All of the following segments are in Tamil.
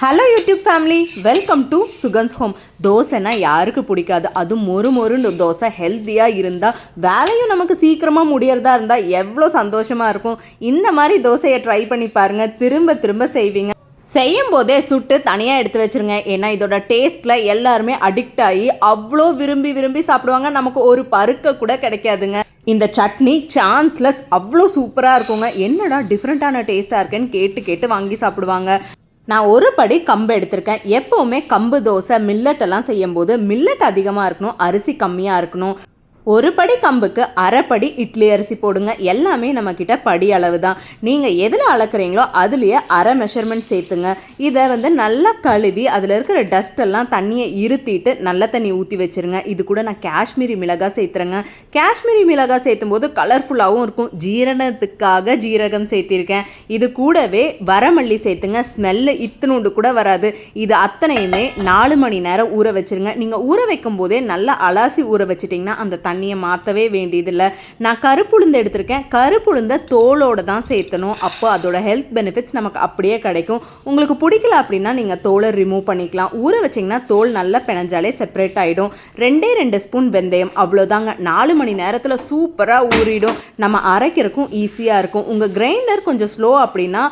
Hello YouTube family welcome to Sugan's home தோசைனா யாருக்கு பிடிக்காது? அதுவும் மொறு மொறுன்னு தோசை ஹெல்த்தியாக இருந்தால் வேலையும் நமக்கு சீக்கிரமாக முடியறதா இருந்தால் எவ்வளோ சந்தோஷமாக இருக்கும். இந்த மாதிரி தோசையை ட்ரை பண்ணி பாருங்கள் திரும்ப திரும்ப செய்வீங்க. செய்யும் போதே சுட்டு தனியாக எடுத்து வச்சிருங்க. ஏன்னா இதோட டேஸ்ட்டில் எல்லாருமே அடிக்ட் ஆகி அவ்வளோ விரும்பி விரும்பி சாப்பிடுவாங்க. நமக்கு ஒரு பருக்க கூட கிடைக்காதுங்க. இந்த சட்னி சான்ஸ்லெஸ் அவ்வளோ சூப்பராக இருக்குங்க. என்னடா டிஃப்ரெண்ட்டான டேஸ்ட்டாக இருக்குன்னு கேட்டு கேட்டு வாங்கி சாப்பிடுவாங்க. நான் ஒரு படி கம்பு எடுத்திருக்கேன். எப்போவுமே கம்பு தோசை மில்லட் எல்லாம் செய்யும்போது மில்லட் அதிகமாக இருக்கணும் அரிசி கம்மியாக இருக்கணும். ஒரு படி கம்புக்கு அரைப்படி இட்லி அரிசி போடுங்க. எல்லாமே நம்மக்கிட்ட படி அளவு தான் நீங்கள் எதில் அளக்குறீங்களோ அதுலேயே அரை மெஷர்மெண்ட் சேர்த்துங்க. இதை வந்து நல்லா கழுவி அதில் இருக்கிற டஸ்டெல்லாம் தண்ணியை இருத்திட்டு நல்ல தண்ணி ஊற்றி வச்சிருங்க. இது கூட நான் காஷ்மீரி மிளகாய் சேர்த்துறேங்க. காஷ்மீரி மிளகாய் சேர்த்தும் போது கலர்ஃபுல்லாகவும் இருக்கும். ஜீரணத்துக்காக ஜீரகம் சேர்த்திருக்கேன். இது கூடவே வரமல்லி சேர்த்துங்க. ஸ்மெல்லு இத்தினூண்டு கூட வராது. இது அத்தனையுமே நாலு மணி நேரம் ஊற வச்சிருங்க. நீங்கள் ஊற வைக்கும் போதே நல்லா அலாசி ஊற வச்சிட்டிங்கன்னா அந்த தண்ணி தண்ணியை மாற்றவே வேண்டியதில்லை. நான் கருப்புளுந்து எடுத்திருக்கேன். கருப்புளுந்தை தோலோடு தான் சேர்த்தணும். அப்போ அதோட ஹெல்த் பெனிஃபிட்ஸ் நமக்கு அப்படியே கிடைக்கும். உங்களுக்கு பிடிக்கல அப்படின்னா நீங்கள் தோலை ரிமூவ் பண்ணிக்கலாம். ஊற வச்சிங்கன்னா தோல் நல்லா பிணைஞ்சாலே செப்பரேட் ஆகிடும் ரெண்டே ரெண்டு ஸ்பூன் வெந்தயம் அவ்வளோதாங்க. நாலு மணி நேரத்தில் சூப்பராக ஊறிடும். நம்ம அரைக்கிறதுக்கும் ஈஸியாக இருக்கும். உங்கள் கிரைண்டர் கொஞ்சம் ஸ்லோ அப்படின்னா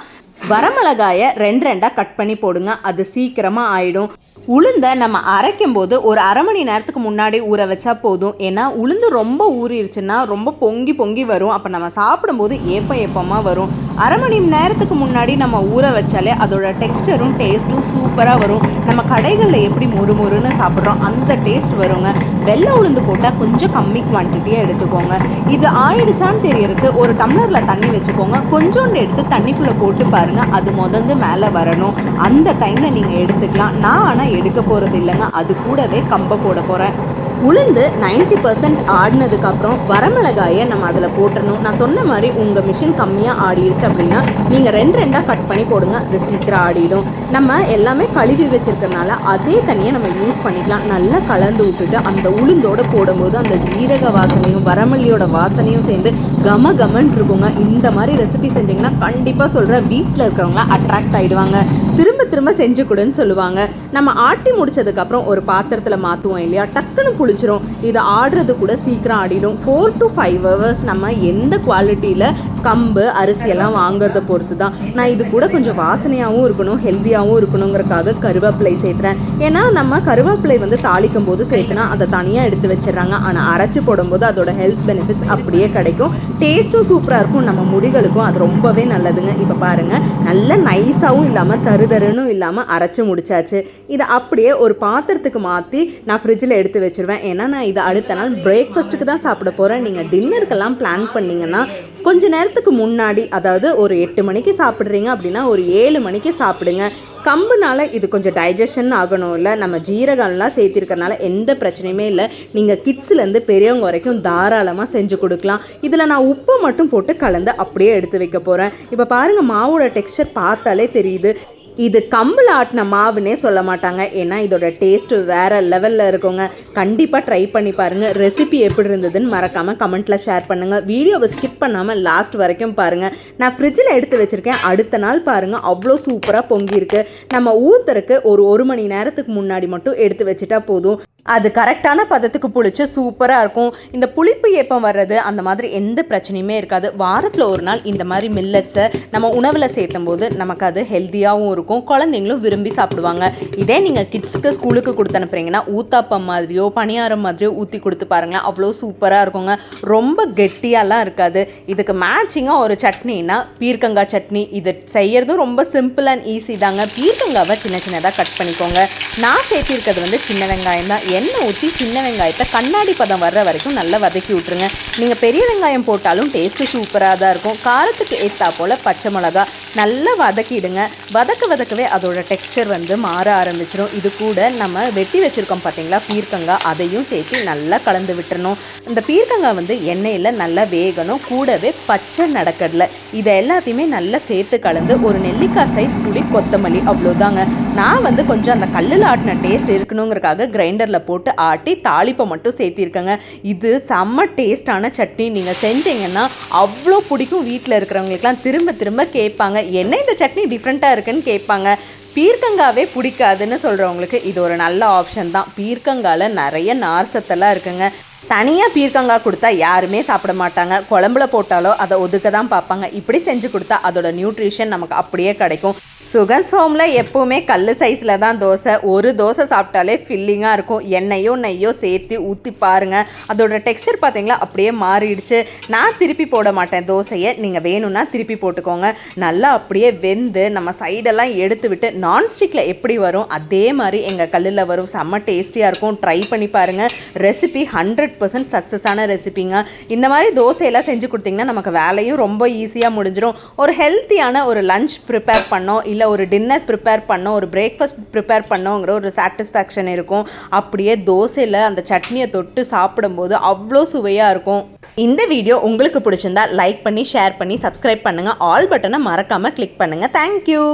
வரமிளகாயை ரெண்டு ரெண்டாக கட் பண்ணி போடுங்க. அது சீக்கிரமாக ஆயிடும். உளுந்தை நம்ம அரைக்கும் போது ஒரு அரை மணி நேரத்துக்கு முன்னாடி ஊற வச்சா போதும். ஏன்னா உளுந்து ரொம்ப ஊறிடுச்சுன்னா ரொம்ப பொங்கி பொங்கி வரும். அப்போ நம்ம சாப்பிடும்போது ஏப்பம் ஏப்பமாக வரும். அரை மணி நேரத்துக்கு முன்னாடி நம்ம ஊற வச்சாலே அதோட டெக்ஸ்டரும் டேஸ்ட்டும் சூப்பராக வரும். நம்ம கடைகளில் எப்படி மொறு மொறுன்னு சாப்பிட்றோம் அந்த டேஸ்ட் வருங்க. வெள்ளை உளுந்து போட்டால் கொஞ்சம் கம்மி குவான்டிட்டியாக எடுத்துக்கோங்க. இது ஆயிடுச்சான்னு தெரியறதுக்கு ஒரு டம்ளரில் தண்ணி வச்சுக்கோங்க. கொஞ்சோண்டு எடுத்து தண்ணிக்குள்ளே போட்டு பாருங்கள் அது முதந்து மேலே வரணும். அந்த டைமில் நீங்கள் எடுத்துக்கலாம். நான் ஆனால் எடுக்க போகிறது இல்லைங்க. அது கூடவே கம்பை போட போகிறேன் உளுந்து நைன்டி பர்சன்ட் ஆடினதுக்கப்புறம் வரமிளகாயை நம்ம அதில் போட்டுடணும் நான் சொன்ன மாதிரி உங்கள் மிஷின் கம்மியாக ஆடிடுச்சு அப்படின்னா நீங்கள் ரெண்டு ரெண்டாக கட் பண்ணி போடுங்க. அது சீக்கிரம் ஆடிடும். நம்ம எல்லாமே கழுவி வச்சுருக்கறனால அதே தண்ணியை நம்ம யூஸ் பண்ணிக்கலாம். நல்லா கலந்து விட்டுட்டு அந்த உளுந்தோடு போடும்போது அந்த ஜீரக வாசனையும் வரமல்லியோட வாசனையும் சேர்ந்து கம கமன் இருக்குங்க. இந்த மாதிரி ரெசிபி செஞ்சிங்கன்னா கண்டிப்பாக சொல்கிறேன் வீட்டில் இருக்கிறவங்க அட்ராக்ட் ஆகிடுவாங்க திரும்ப திரும்ப செஞ்சு கொடுன்னு சொல்லுவாங்க. நம்ம ஆட்டி முடிச்சதுக்கப்புறம் ஒரு பாத்திரத்தில் மாற்றுவோம் இல்லையா? டக்குன்னு புளிச்சிரும். இது ஆடுறது கூட சீக்கிரம் ஆடிடும். ஃபோர் டு ஃபைவ் ஹவர்ஸ் நம்ம எந்த குவாலிட்டியில் கம்பு அரிசியெல்லாம் வாங்குறத பொறுத்து தான் நான் இது கூட கொஞ்சம் வாசனையாகவும் இருக்கணும் ஹெல்த்தியாகவும் இருக்கணுங்கிறக்காக கருவேப்பிலை சேர்த்துறேன். ஏன்னா நம்ம கருவேப்பிலை வந்து தாளிக்கும் போது சேர்த்துனா அதை தனியாக எடுத்து வச்சிடுறாங்க. ஆனால் அரைச்சி போடும்போது அதோட ஹெல்த் பெனிஃபிட்ஸ் அப்படியே கிடைக்கும். டேஸ்ட்டும் சூப்பராக இருக்கும். நம்ம முடிகளுக்கும் அது ரொம்பவே நல்லதுங்க. இப்போ பாருங்கள் நல்ல நைஸாகவும் இல்லாமல் தருதருன்னு இல்லாமல் அரைச்சி முடிச்சாச்சு. இதை அப்படியே ஒரு பாத்திரத்துக்கு மாற்றி நான் ஃப்ரிட்ஜில் எடுத்து வச்சுருவேன். ஏன்னா நான் இதை அடுத்த நாள் பிரேக்ஃபாஸ்ட்டுக்கு தான் சாப்பிட போகிறேன் நீங்கள் டின்னருக்கெல்லாம் பிளான் பண்ணிங்கன்னா கொஞ்ச நேரத்துக்கு முன்னாடி அதாவது ஒரு எட்டு மணிக்கு சாப்பிட்றீங்க அப்படின்னா ஒரு ஏழு மணிக்கு சாப்பிடுங்க. கம்புனால் இது கொஞ்சம் டைஜஷன் ஆகணும் இல்லை நம்ம ஜீரகம்லாம் சேர்த்திருக்கறனால எந்த பிரச்சனையுமே இல்லை. நீங்கள் கிட்ஸ்லேருந்து பெரியவங்க வரைக்கும் தாராளமாக செஞ்சு கொடுக்கலாம். இதில் நான் உப்பு மட்டும் போட்டு கலந்து அப்படியே எடுத்து வைக்க போகிறேன் இப்போ பாருங்கள் மாவோட டெக்ஸ்சர் பார்த்தாலே தெரியுது. இது கம்பில் ஆட்டின மாவுன்னே சொல்ல மாட்டாங்க. ஏன்னா இதோட டேஸ்ட்டு வேறு லெவலில் இருக்குங்க. கண்டிப்பாக ட்ரை பண்ணி பாருங்கள் ரெசிபி எப்படி இருந்ததுன்னு மறக்காமல் கமெண்ட்டில் ஷேர் பண்ணுங்கள் வீடியோவை ஸ்கிப் பண்ணாமல் லாஸ்ட் வரைக்கும் பாருங்கள் நான் ஃப்ரிட்ஜில் எடுத்து வச்சுருக்கேன். அடுத்த நாள் பாருங்கள் அவ்வளோ சூப்பராக பொங்கியிருக்கு. நம்ம ஊற்றுறக்கு ஒரு ஒரு மணி நேரத்துக்கு முன்னாடி மட்டும் எடுத்து வச்சுட்டா போதும். அது கரெக்டான பதத்துக்கு புளிச்சு சூப்பராக இருக்கும். இந்த புளிப்பு ஏப்பம் வர்றது அந்த மாதிரி எந்த பிரச்சனையுமே இருக்காது. வாரத்தில் ஒரு நாள் இந்த மாதிரி மில்லட்ஸை நம்ம உணவில் சேர்த்தும் போது நமக்கு அது ஹெல்த்தியாகவும் இருக்கும். குழந்தைங்களும் விரும்பி சாப்பிடுவாங்க. இதே நீங்கள் கிட்ஸுக்கு ஸ்கூலுக்கு கொடுத்து அனுப்புறீங்கன்னா ஊத்தாப்பம் மாதிரியோ பணியாரம் மாதிரியோ ஊற்றி கொடுத்து பாருங்களேன். அவ்வளோ சூப்பராக இருக்குங்க. ரொம்ப கெட்டியாலாம் இருக்காது. இதுக்கு மேட்சிங்காக ஒரு சட்னினா பீர்க்கங்காய் சட்னி. இது செய்யறதும் ரொம்ப சிம்பிள் அண்ட் ஈஸி தாங்க. பீர்க்கங்காவை சின்ன சின்னதாக கட் பண்ணிக்கோங்க. நான் சேர்த்திருக்கிறது வந்து சின்ன வெங்காயம் தான். எண்ணெய் ஊற்றி சின்ன வெங்காயத்தை கண்ணாடி பதம் வர்ற வரைக்கும் நல்லா வதக்கி விட்ருங்க நீங்கள் பெரிய வெங்காயம் போட்டாலும் டேஸ்ட்டு சூப்பராக தான் இருக்கும். காரத்துக்கு ஏற்றா போல் பச்சை மிளகா நல்லா வதக்கிடுங்க. வதக்க வதக்கவே அதோட டெக்ஸ்டர் வந்து மாற ஆரம்பிச்சிடும் இது கூட நம்ம வெட்டி வச்சுருக்கோம் பார்த்தீங்களா பீர்க்கங்காய் அதையும் சேர்த்து நல்லா கலந்து விட்டுறணும். இந்த பீர்க்கங்காய் வந்து எண்ணெயில் நல்லா வேகணும். கூடவே பச்சை நடக்கடலை. இதை எல்லாத்தையுமே நல்லா சேர்த்து கலந்து ஒரு நெல்லிக்காய் சைஸ் புளி கொத்தமல்லி அவ்வளோதாங்க நான் வந்து கொஞ்சம் அந்த கல்லில் ஆட்டின டேஸ்ட் இருக்கணுங்கிறக்காக கிரைண்டரில் போட்டு ஆட்டி தாளிப்பை மட்டும் சேர்த்திருக்கேங்க. இது செம்ம டேஸ்டான சட்னி. நீங்கள் செஞ்சீங்கன்னா அவ்வளோ பிடிக்கும் வீட்டில் இருக்கிறவங்களுக்குலாம் திரும்ப திரும்ப கேட்பாங்க. என்ன இந்த சட்னி டிஃப்ரெண்ட்டாக இருக்குன்னு கேட்பாங்க. பீர்க்கங்காவே பிடிக்காதுன்னு சொல்கிறவங்களுக்கு இது ஒரு நல்ல ஆப்ஷன் தான். பீர்க்கங்காவில் நிறைய நார்சத்தெல்லாம் இருக்குங்க. தனியாக பீர்க்கங்காய் கொடுத்தா யாருமே சாப்பிட மாட்டாங்க. குழம்புல போட்டாலோ அதை ஒதுக்க தான் பார்ப்பாங்க. இப்படி செஞ்சு கொடுத்தா அதோட நியூட்ரிஷன் நமக்கு அப்படியே கிடைக்கும். சுகன்ஸ் ஹோமில் எப்போவுமே கல் சைஸில் தான் தோசை. ஒரு தோசை சாப்பிட்டாலே ஃபில்லிங்காக இருக்கும். எண்ணெயோ நெய்யோ சேர்த்து ஊற்றி பாருங்கள் அதோட டெக்ஸ்சர் பார்த்தீங்களா? அப்படியே மாறிடுச்சு. நான் திருப்பி போட மாட்டேன் தோசையை. நீங்கள் வேணும்னா திருப்பி போட்டுக்கோங்க. நல்லா அப்படியே வெந்து நம்ம சைடெல்லாம் எடுத்து விட்டு நான்ஸ்டிக்கில் எப்படி வரும்? அதே மாதிரி எங்கள் கல்லில் வரும். செம்ம டேஸ்டியாக இருக்கும். ட்ரை பண்ணி பாருங்கள் ரெசிபி ஹண்ட்ரட் பர்சன்ட் சக்ஸஸான ரெசிபிங்க இந்த மாதிரி தோசையெல்லாம் செஞ்சு கொடுத்தீங்கன்னா நமக்கு வேலையும் ரொம்ப ஈஸியாக முடிஞ்சிடும் ஒரு ஹெல்த்தியான ஒரு லஞ்ச் ப்ரிப்பேர் பண்ணோம் இல்லை ஒரு டின்னர் ப்ரிப்பேர் பண்ணோம் ஒரு பிரேக்ஃபாஸ்ட் ப்ரிப்பேர் பண்ணோங்கிற ஒரு சாட்டிஸ்ஃபேக்ஷன் இருக்கும். அப்படியே தோசையில் அந்த சட்னியை தொட்டு சாப்பிடும்போது அவ்வளோ சுவையாக இருக்கும். இந்த வீடியோ உங்களுக்கு பிடிச்சிருந்தா லைக் பண்ணி ஷேர் பண்ணி சப்ஸ்கிரைப் பண்ணுங்கள் ஆல் பட்டனை மறக்காமல் கிளிக் பண்ணுங்கள் தேங்க்யூ